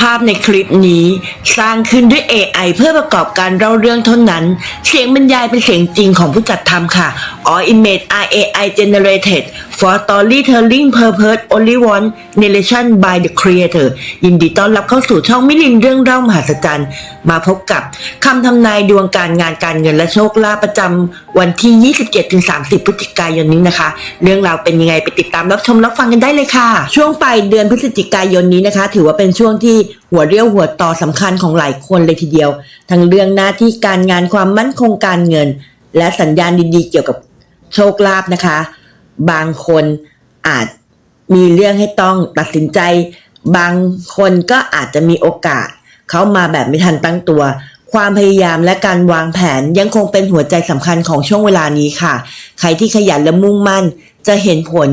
ภาพในคลิปนี้สร้างขึ้นด้วย AI เพื่อประกอบการเล่าเรื่องเท่านั้น เสียงบรรยายเป็นเสียงจริงของผู้จัดทำค่ะ All image are AI generated for storytelling purpose only one narration by the creator ยินดีต้อนรับเข้าสู่ช่องมิลินเรื่องเล่ามหัศจรรย์ มาพบกับคำทำนายดวงการงานการเงินและโชคลาภประจำวันที่ 27-30 พฤศจิกายนนี้นะคะ เรื่องราวเป็นยังไงไปติดตามรับชมรับฟังกันได้เลยค่ะ ช่วงปลายเดือนพฤศจิกายนนี้นะคะ ถือว่าเป็นช่วงที่หัวเรี่ยวหัวต่อสำคัญของหลายคนเลยทีเดียว ทั้งเรื่องหน้าที่การงานความมั่นคงการเงิน และสัญญาณดีๆ เกี่ยวกับโชคลาภนะคะ บางคนอาจมีเรื่องให้ต้องตัดสินใจ บางคนก็อาจจะมีโอกาส เข้ามาแบบไม่ทันตั้งตัว ความพยายามและการวางแผนยังคงเป็นหัวใจสำคัญของช่วงเวลานี้ค่ะ ใครที่ขยันและมุ่งมั่น จะเห็นผล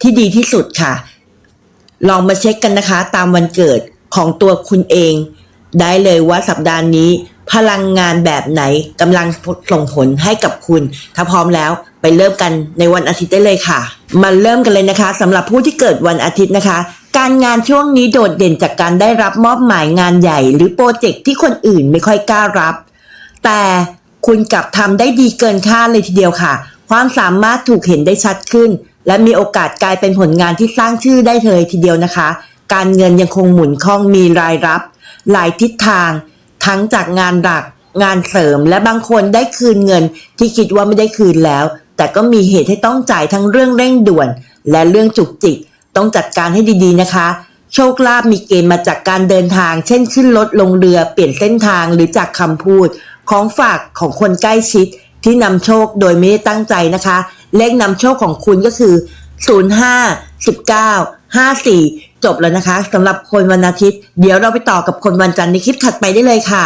ที่ดีที่สุดค่ะ ลองมาเช็คกันนะคะตามวันเกิดของตัวคุณเอง ได้เลยว่าสัปดาห์นี้ พลังงานแบบไหนกำลังส่งผลให้กับคุณ ถ้าพร้อมแล้ว ไปเริ่มกันในวันอาทิตย์ได้เลยค่ะ มาเริ่มกันเลยนะคะสำหรับผู้ที่เกิดวันอาทิตย์นะคะ การงานช่วงนี้โดดเด่นจากการได้รับมอบหมายงานใหญ่ หรือโปรเจกต์ที่คนอื่นไม่ค่อยกล้ารับ แต่คุณกลับทำได้ดีเกินคาดเลยทีเดียวค่ะ ความสามารถถูกเห็นได้ชัดขึ้น และมีโอกาสกลายเป็นผลงานที่สร้างชื่อได้เลยทีเดียวนะคะ การเงินยังคงหมุนคล่องมีรายรับ หลายทิศทาง ทั้งจากงานหลัก งานเสริม และบางคนได้คืนเงินที่คิดว่าไม่ได้คืนแล้ว แต่ก็มีเหตุให้ต้องจ่ายทั้งเรื่องเร่งด่วน และเรื่องจุกจิก ต้องจัดการให้ดีๆนะคะ โชคลาภมีเกณฑ์มาจากการเดินทาง เช่นขึ้นรถลงเรือเปลี่ยนเส้นทางหรือจากคำพูด ของฝากของคนใกล้ชิด ที่นำโชคโดยไม่ได้ตั้งใจนะคะ เลขนำโชคของคุณก็คือ 05 19 54 จบแล้วนะคะสำหรับคนวันอาทิตย์ เดี๋ยวเราไปต่อกับคนวันจันทร์ในคลิปถัดไปได้เลยค่ะ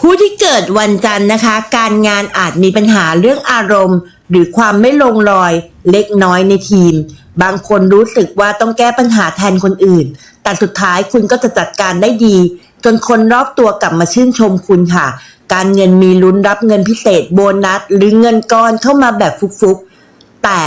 ผู้ที่เกิดวันจันทร์นะคะ การงานอาจมีปัญหาเรื่องอารมณ์ หรือความไม่ลงรอยเล็กน้อยในทีม บางคนรู้สึกว่าต้องแก้ปัญหาแทนคนอื่น แต่สุดท้ายคุณก็จะจัดการได้ดี จนคนรอบตัวกลับมาชื่นชมคุณค่ะ การเงินมีลุ้นรับเงินพิเศษโบนัส หรือเงินก้อนเข้ามาแบบฟุกๆ แต่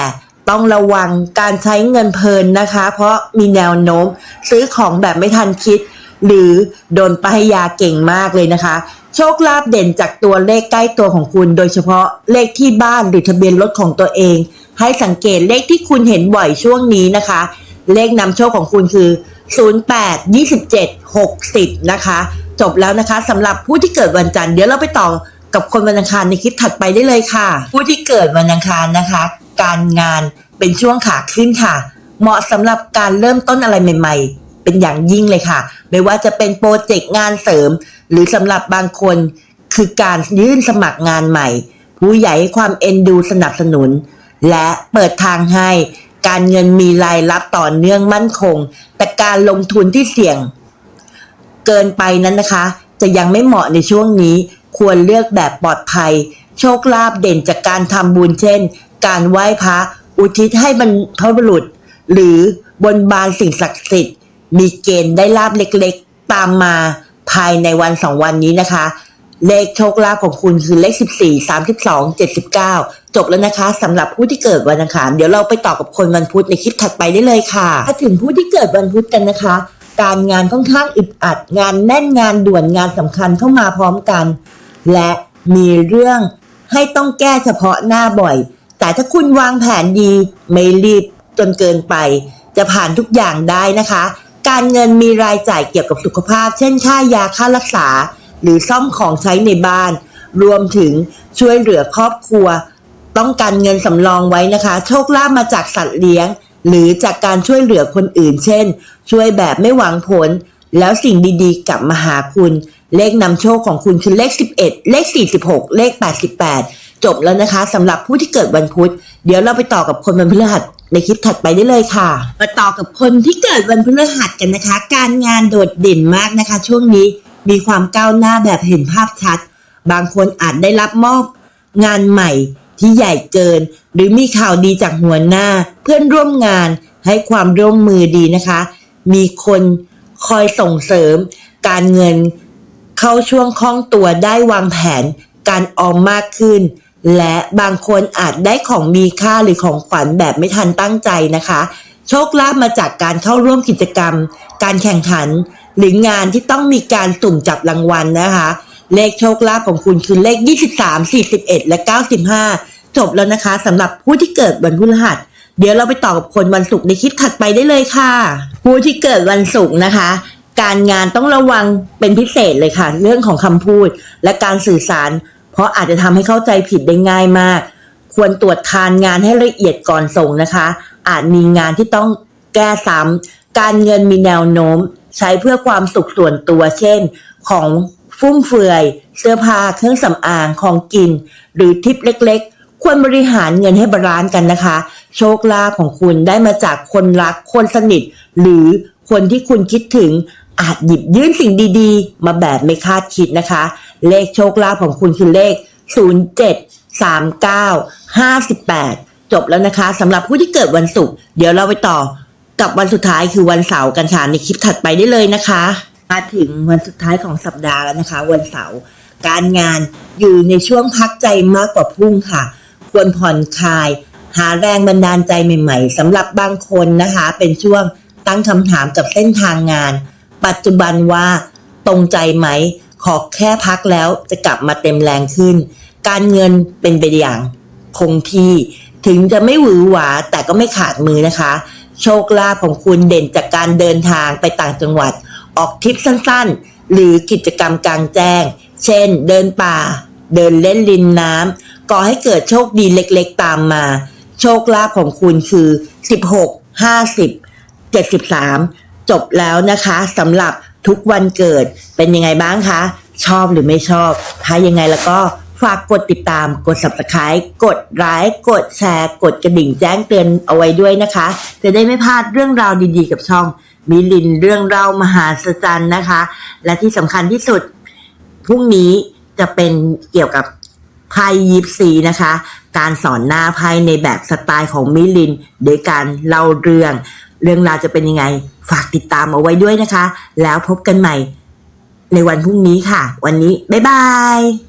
ต้องระวังการใช้เงินเพลินนะคะ เพราะมีแนวโน้ม ซื้อของแบบไม่ทันคิด หรือโดนป้ายยาเก่งมากเลยนะคะ โชคลาภเด่นจากตัวเลขใกล้ตัวของคุณ โดยเฉพาะเลขที่บ้านหรือทะเบียนรถของตัวเอง ให้สังเกตเลขที่คุณเห็นบ่อยช่วงนี้นะคะ เลขนำโชคของคุณคือ 08 27 60 นะคะ จบแล้วนะคะสำหรับผู้ที่เกิดวันจันทร์เดี๋ยวเราไปต่อกับคนวันอังคารในคลิปถัดไปได้เลยค่ะ ผู้ที่เกิดวันอังคารนะคะ การงานเป็นช่วงขาขึ้นค่ะ เหมาะสำหรับการเริ่มต้นอะไรใหม่ ๆ เป็นอย่างยิ่งเลยค่ะ ไม่ว่าจะเป็นโปรเจกต์งานเสริม หรือสำหรับบางคนคือการยื่นสมัครงานใหม่ ผู้ใหญ่ให้ความเอ็นดูสนับสนุน และเปิดทางให้การเงินมีรายรับต่อเนื่องมั่นคง แต่การลงทุนที่เสี่ยง เกินไปนั้นนะคะ จะยังไม่เหมาะในช่วงนี้ ควรเลือกแบบปลอดภัย โชคลาภเด่นจากการทำบุญเช่น การไหว้พระอุทิศให้บรรพบุรุษ หรือบนบานสิ่งศักดิ์สิทธิ์ มีเกณฑ์ได้ลาบเล็กๆ ตามมาภายในวันสองวันนี้นะคะ เลขโชคลาภของคุณคือเลข 14 32 79 จบแล้วนะคะสำหรับผู้ที่เกิดวันอังคารเดี๋ยวเราไปต่อกับคนวันพุธในคลิปถัดไปได้เลยค่ะถ้าถึงผู้ที่เกิดวันพุธกันนะคะ การงานค่อนข้างอึดอัด งานแน่นงานด่วนงานสำคัญเข้ามาพร้อมกัน และมีเรื่องให้ต้องแก้เฉพาะหน้าบ่อย แต่ถ้าคุณวางแผนดีไม่รีบจนเกินไป จะผ่านทุกอย่างได้นะคะ การเงินมีรายจ่ายเกี่ยวกับสุขภาพ เช่นค่ายาค่ารักษา หรือซ่อมของใช้ในบ้าน รวมถึงช่วยเหลือครอบครัว ต้องการเงินสำรองไว้นะคะ โชคลาภมาจากสัตว์เลี้ยง หรือจากการช่วยเหลือคนอื่น เช่น ช่วยแบบไม่หวังผล แล้วสิ่งดีๆ กลับมาหาคุณ เลขนำโชคของคุณคือเลข 11 เลข 46 เลข 88 จบแล้วนะคะสำหรับผู้ที่เกิดวันพุธ เดี๋ยวเราไปต่อกับคนวันพฤหัส ในคลิปถัดไปได้เลยค่ะ มาต่อกับคนที่เกิดวันพฤหัสกันนะคะ การงานโดดเด่นมากนะคะ ช่วงนี้มีความก้าวหน้าแบบเห็นภาพชัด บางคนอาจได้รับมอบงานใหม่ที่ใหญ่เกิน หรือมีข่าวดีจากหัวหน้า เพื่อนร่วมงานให้ความร่วมมือดีนะคะ มีคนคอยส่งเสริม การเงินเข้าช่วงคล่องตัวได้วางแผน การออมมากขึ้น และบางคนอาจได้ของมีค่าหรือของขวัญแบบไม่ทันตั้งใจนะคะ โชคลาภมาจากการเข้าร่วมกิจกรรม การแข่งขัน หรืองานที่ต้องมีการสุ่มจับรางวัลนะคะ เลขโชคลาภของคุณคือเลข 23 41 และ 95 จบแล้วนะคะสำหรับผู้ที่เกิดวันพฤหัส เดี๋ยวเราไปต่อกับคนวันศุกร์ในคลิปถัดไปได้เลยค่ะ ผู้ที่เกิดวันศุกร์นะคะการงานต้องระวังเป็นพิเศษเลยค่ะ เรื่องของคำพูดและการสื่อสาร ราะอาจจะทำให้เข้าใจผิดได้ง่ายมาก ควรตรวจทานงานให้ละเอียดก่อนส่งนะคะ อาจมีงานที่ต้องแก้ซ้ำการเงินมีแนวโน้ม ใช้เพื่อความสุขส่วนตัวเช่น ของฟุ่มเฟือย เสื้อผ้าเครื่องสำอางของกิน หรือทิปเล็ก ๆควรบริหารเงินให้บาลานซ์กันนะคะ โชคลาภของคุณได้มาจากคนรักคนสนิท หรือคนที่คุณคิดถึงอาจหยิบยื่นสิ่งดี ๆ มาแบบไม่คาดคิดนะคะ เลขโชคลาภของคุณคือเลข 07 39 58 จบแล้วนะคะสำหรับผู้ที่เกิดวันศุกร์เดี๋ยวเราไปต่อกับวันสุดท้ายคือวันเสาร์กันค่ะในคลิปถัดไปได้เลยนะคะ มาถึงวันสุดท้ายของสัปดาห์แล้วนะคะ วันเสาร์การงานอยู่ในช่วงพักใจมากกว่าพุ่งค่ะ ควรผ่อนคลาย หาแรงบันดาลใจใหม่ ๆสำหรับบางคนนะคะ เป็นช่วงตั้งคำถามกับเส้นทางงาน ปัจจุบันว่าตรงใจไหม ขอแค่พักแล้วจะกลับมาเต็มแรงขึ้น การเงินเป็นไปอย่างคงที่ ถึงจะไม่หวือหวาแต่ก็ไม่ขาดมือนะคะ โชคลาภของคุณเด่นจากการเดินทางไปต่างจังหวัด ออกทริปสั้นๆ หรือกิจกรรมกลางแจ้ง เช่น เดินป่า เดินเล่นริมน้ำก่อให้เกิดโชคดีเล็กๆตามมา โชคลาภของคุณคือ 16 50 73 จบแล้วนะคะสำหรับ ทุกวันเกิดเป็นยังไงบ้างคะ ชอบหรือไม่ชอบ ถ้ายังไงแล้วก็ฝากกดติดตาม กด subscribe กดไลค์กดแชร์ กดกระดิ่งแจ้งเตือนเอาไว้ด้วยนะคะ จะได้ไม่พลาดเรื่องราวดีๆ กับช่องมิลินเรื่องเล่ามหาศจรรย์นะคะ และที่สำคัญที่สุดพรุ่งนี้จะเป็นเกี่ยวกับไพ่ยิปซีนะคะ การสอนหน้าไพ่ในแบบสไตล์ของมิลินโดยการเล่าเรื่อง เรื่องราวจะเป็นยังไง ฝากติดตามเอาไว้ด้วยนะคะ แล้วพบกันใหม่ ในวันพรุ่งนี้ค่ะ วันนี้ บ๊ายบาย